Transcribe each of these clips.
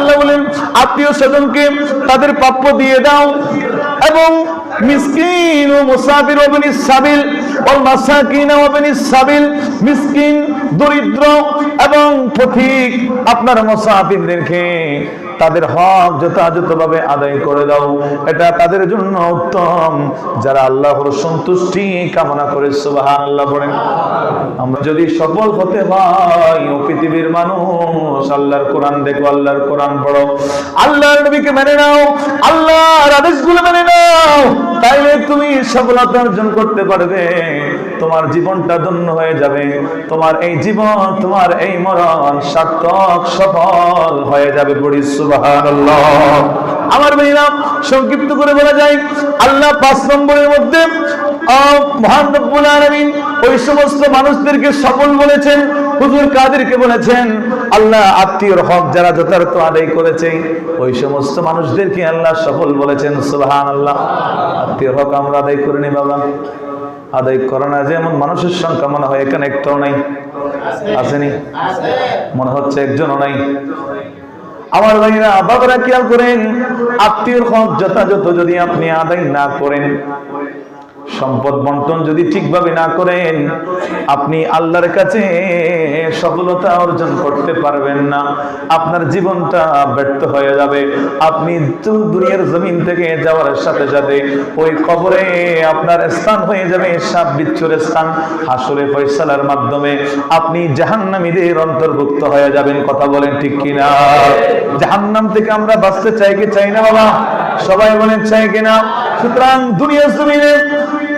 আল্লাহ বলেন, আত্মীয় স্বজনকে তাদের প্রাপ্য দিয়ে দাও এবং মিসকিন ও মুসাফির ওবেনি সাবিল ও মাসাকিন ওবেনি সাবিল, মিসকিন, দরিদ্র এবং পথিক আপনার মুসাফিরদেরকে তাদের হক যথাযথভাবে আদায় করে দাও। এটা তাদের জন্য উত্তম। যারা আল্লাহর সন্তুষ্টি কামনা করে সুবাহান আল্লাহ বলেন। আমরা যদি সফল হতে হয়, ও পৃথিবীর মানুষ, আল্লাহর কোরআন দেখো, আল্লাহর কোরআন পড়ো। আল্লাহর নবীকে মেনে নাও। আল্লাহর তুমি সফলতা অর্জন করতে পারবে, তোমার জীবনটা ধন্য হয়ে যাবে, তোমার এই জীবন, তোমার এই মরণ সার্থক, সফল হয়ে যাবে বড়ি, সুবহানাল্লাহ। আমার ভাইরা সংক্ষিপ্ত করে বলা যায়, আল্লাহ পাঁচ নম্বরের মধ্যে মহান রব্বুল আলামিন ওই সমস্ত মানুষদেরকে সফল বলেছেন হুজুর কাদেরকে বলেছেন, আল্লাহ আত্মীয়র হক যারা যথার্থ আদায় করেছে, ওই সমস্ত মানুষদেরকে আল্লাহ সফল বলেছেন, সুবহানাল্লাহ। আত্মীয়র হক আমরা আদায় করে নি বাবা। আদায় করে না যেমন মানুষের সংখ্যা মনে হয়, এখানে একটাও নাই। আসেনি? মনে হচ্ছে একজনও নাই। আমার ভাইরা, বাবারা খেয়াল করেন আত্মীয় হক যথাযথ যদি আপনি আদায় না করেন সম্পদ বন্টন যদি ঠিকভাবে না করেন, আপনি আল্লাহর কাছে সফলতা অর্জন করতে পারবেন না। আপনার জীবনটা ব্যর্থ হয়ে যাবে। আপনি দুনিয়ার জমিন থেকে যাওয়ার সাথে সাথে ওই কবরে আপনার স্থান হয়ে যাবে সাপ বিচ্ছুর স্থান। হাসরে ফয়সালার মাধ্যমে আপনি জাহান্নামীদের অন্তর্ভুক্ত হয়ে যাবেন। কথা বলেন ঠিক কিনা? জাহান্নাম থেকে আমরা বাঁচতে চাই কি চাই না, বাবা? সবাই বলেন চাই কিনা? সুতরাং দুনিয়ার জমিনে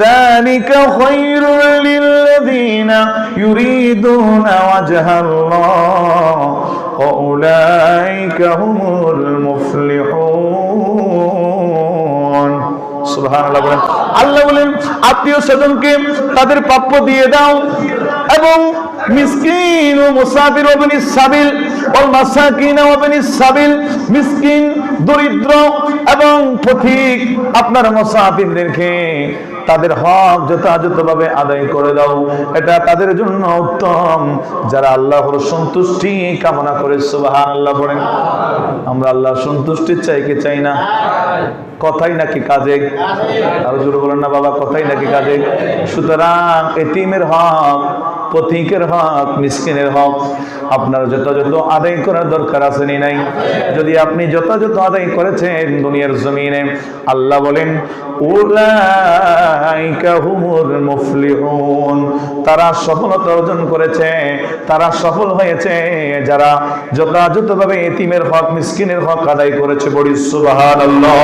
যালিকা খায়রুল লিল্লাযিনা ইউরিদুনা ওয়াজহা আল্লাহ وأولئك هم المفلحون সুবহানাল্লাহ বলেন আল্লাহ বলেন আত্মীয় স্বজনকে তাদের প্রাপ্য দিয়ে দাও এবং মিসকিন ও মুসাফির ওবেনি সাবিল ও মাসাকিন ওবেনি সাবিল মিসকিন দরিদ্র এবং পথিক আপনার মুসাফিরদেরকে তাদের হক যথাযথভাবে আদায় করে দাও। এটা তাদের জন্য উত্তম। যারা আল্লাহর সন্তুষ্টি কামনা করে সুবাহান আল্লাহ বলেন, আমরা আল্লাহ সন্তুষ্টি চাই কি চাই না? কথাই নাকি কাজে? আরও জোরে বলেন না বাবা, কথাই নাকি কাজে? সুতরাং এটিমের হক, পথিকের হক, মিসকিনের হক আপনার যথাযথ আদায় করার দরকার আছে নি নাই? যদি আপনি যথাযথ আদায় করেছেন দুনিয়ার জমিনে, আল্লাহ বলেন মুফলিহুন তারা সফলতা অর্জন করেছে, তারা সফল হয়েছে। যারা যথাযথভাবে এতিমের হক, মিসকিনের হক আদায় করেছে বড়ি সুবহানাল্লাহ।